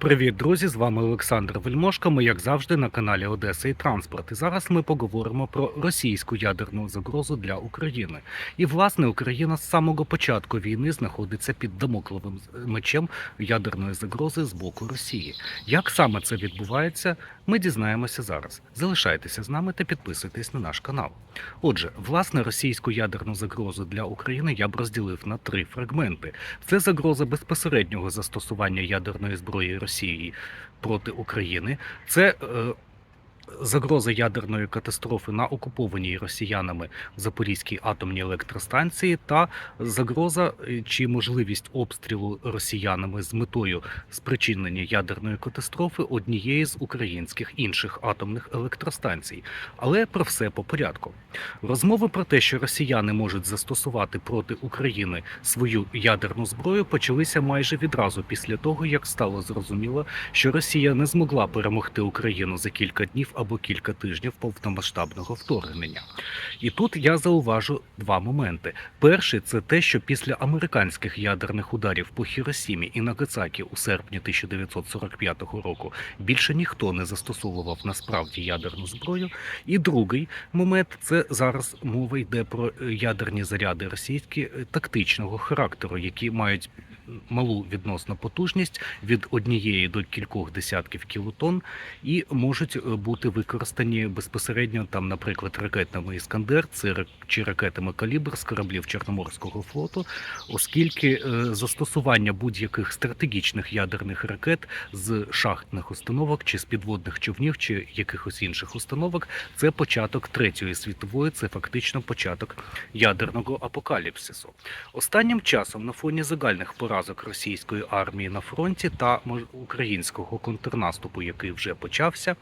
Привіт, друзі! З вами Олександр Вельмошко. Ми, як завжди, на каналі Одеса і Транспорт. І зараз ми поговоримо про російську ядерну загрозу для України. І власне Україна з самого початку війни знаходиться під дамокловим мечем ядерної загрози з боку Росії. Як саме це відбувається, ми дізнаємося зараз. Залишайтеся з нами та підписуйтесь на наш канал. Отже, власне, російську ядерну загрозу для України я б розділив на три фрагменти. Це загроза безпосереднього застосування ядерної зброї Росії проти України. Це е, загроза ядерної катастрофи на окупованій росіянами Запорізькій атомній електростанції та загроза е, чи можливість обстрілу росіянами з метою спричинення ядерної катастрофи однієї з українських інших атомних електростанцій. Але про все по порядку. Розмови про те, що росіяни можуть застосувати проти України свою ядерну зброю, почалися майже відразу після того, як стало зрозуміло, що Росія не змогла перемогти Україну за кілька днів або кілька тижнів повномасштабного вторгнення. І тут я зауважу два моменти. Перший це те, що після американських ядерних ударів по Хіросімі і Нагасакі у серпні 1945 року більше ніхто не застосовував насправді ядерну зброю. І другий момент це зараз мова йде про е, ядерні заряди російські е, тактичного характеру, які мають малу відносно потужність від однієї до кількох десятків кілотон і можуть е, бути використані безпосередньо там, наприклад, ракетами Іскандер чи ракетами Калібр з кораблів Чорноморського флоту, оскільки е, застосування будь-яких стратегічних ядерних ракет з шахтних установок чи з підводних човнів чи якихось інших установок це початок третьої світової, це фактично початок ядерного апокаліпсису. Останнім часом на фоні загальних поразок російської армії на фронті та українського контрнаступу, який вже почався,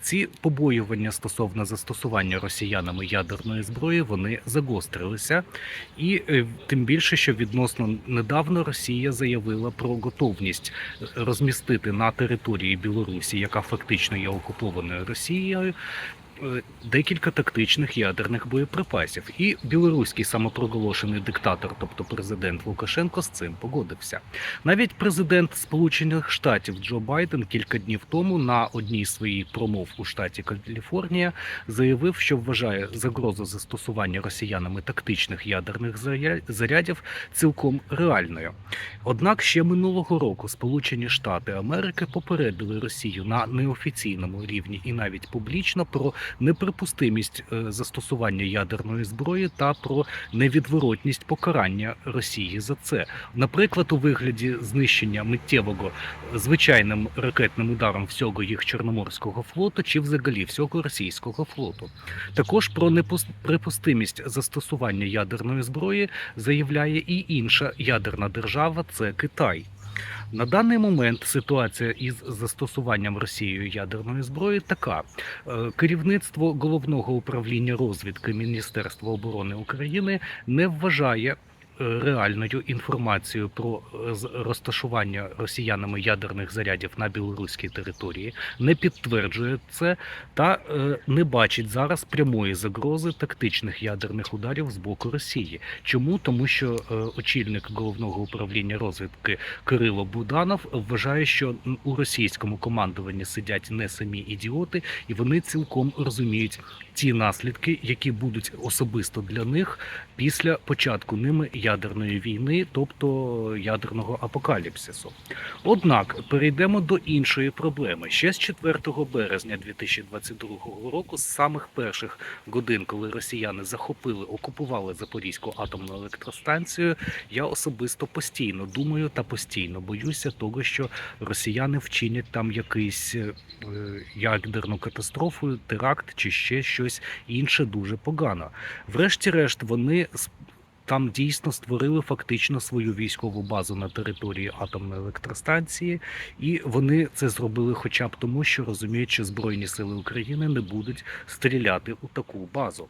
ці побоювання стосовно застосування росіянами ядерної зброї вони загострилися, і е, тим більше, що відносно недавно Росія заявила про готовність розмістити на території Білорусі, яка фактично є окупованою Росією. Декілька тактичних ядерних боєприпасів, і білоруський самопроголошений диктатор, тобто президент Лукашенко, з цим погодився. Навіть президент Сполучених Штатів Джо Байден кілька днів тому на одній з своїх промов у штаті Каліфорнія заявив, що вважає загрозу застосування росіянами тактичних ядерних заря- зарядів цілком реальною. Однак ще минулого року Сполучені Штати Америки попередили Росію на неофіційному рівні і навіть публічно про неприпустимість е, застосування ядерної зброї та про невідворотність покарання Росії за це. Наприклад, у вигляді знищення миттєвого звичайним ракетним ударом всього їх Чорноморського флоту чи взагалі всього російського флоту. Також про неприпустимість застосування ядерної зброї заявляє і інша ядерна держава це Китай. На даний момент ситуація із застосуванням Росією ядерної зброї така: Е, керівництво головного управління розвідки Міністерства оборони України не вважає. Е, Реальною інформацією про е, розташування росіянами ядерних зарядів на білоруській території не підтверджує це та е, не бачить зараз прямої загрози тактичних ядерних ударів з боку Росії. Чому тому, що очільник головного управління розвідки Кирило Буданов вважає, що у російському командуванні сидять не самі ідіоти, і вони цілком розуміють ті наслідки, які будуть особисто для них після початку ними ядерної війни, тобто ядерного апокаліпсису. Однак перейдемо до іншої проблеми. Ще з 4 березня 2022 року, з самих перших годин, коли росіяни захопили, окупували Запорізьку атомну електростанцію, я особисто постійно думаю та постійно боюся того, що росіяни вчинять там якийсь е, ядерну катастрофу, теракт чи ще щось інше дуже погано. Врешті-решт, вони там дійсно створили фактично свою військову базу на території атомної електростанції, і вони це зробили хоча б тому, що розуміють, що Збройні сили України не будуть стріляти у таку базу.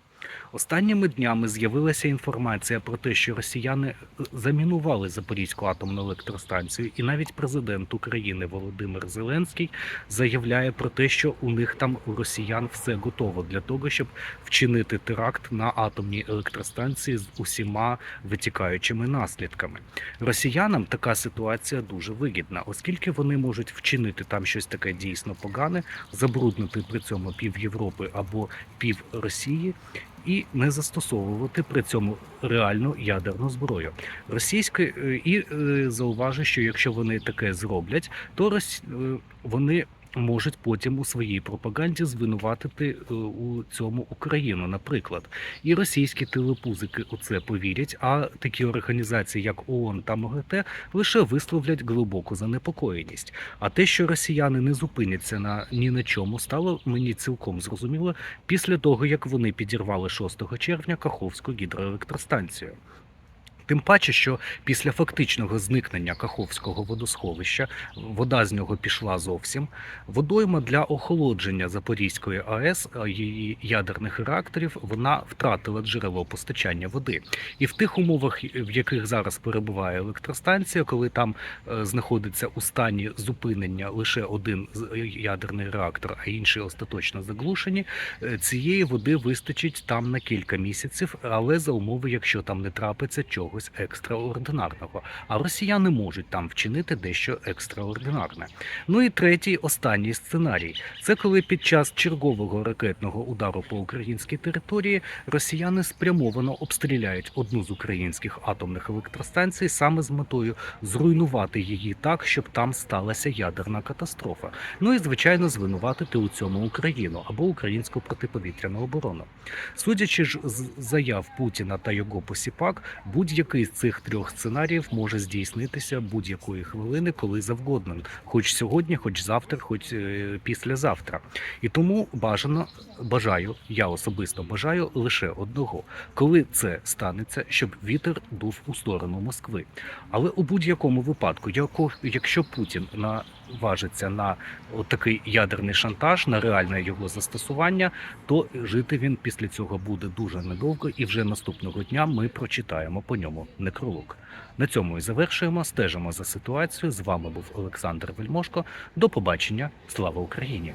Останніми днями з'явилася інформація про те, що росіяни замінували Запорізьку атомну електростанцію, і навіть президент України Володимир Зеленський заявляє про те, що у них там у росіян все готово для того, щоб вчинити теракт на атомній електростанції з усіма витікаючими наслідками. Росіянам така ситуація дуже вигідна, оскільки вони можуть вчинити там щось таке дійсно погане, забруднити при цьому пів Європи або пів Росії. І не застосовувати при цьому реальну ядерну зброю. Російської е, і е, зауважу, що якщо вони таке зроблять, то е, вони можуть потім у своїй пропаганді звинуватити е, у цьому Україну, наприклад. І російські телепузики у це повірять. А такі організації, як ООН та МАГАТЕ, лише висловлять глибоку занепокоєність. А те, що росіяни не зупиняться на ні на чому, стало мені цілком зрозуміло після того, як вони підірвали 6 червня Каховську гідроелектростанцію. Тим паче, що після фактичного зникнення Каховського водосховища вода з нього пішла зовсім. Водойма для охолодження Запорізької АЕС її ядерних реакторів вона втратила джерело постачання води. І в тих умовах, в яких зараз перебуває електростанція, коли там е, знаходиться у стані зупинення лише один е, ядерний реактор, а інший остаточно заглушені, е, цієї води вистачить там на кілька місяців, але за умови, якщо там не трапиться чогось екстраординарного. А росіяни можуть там вчинити дещо екстраординарне. Ну і третій, останній сценарій це коли під час чергового ракетного удару по українській території росіяни спрямовано обстріляють одну з українських атомних електростанцій саме з метою зруйнувати її так, щоб там сталася ядерна катастрофа. Ну і звичайно звинуватити у цьому Україну або українську протиповітряну оборону. Судячи ж з заяв Путіна та його посіпак, будь-який з цих трьох сценаріїв може здійснитися будь-якої хвилини, коли завгодно, хоч сьогодні, хоч завтра, хоч е, післязавтра. І тому бажано бажаю, я особисто бажаю лише одного, коли це станеться, щоб вітер дув у сторону Москви. Але у будь-якому випадку, якщо Путін наважиться на такий ядерний шантаж, на реальне його застосування, то жити він після цього буде дуже недовго, і вже наступного дня ми прочитаємо по ньому некролог. На цьому і завершуємо. Стежимо за ситуацією. З вами був Олександр Вельмошко. До побачення. Слава Україні!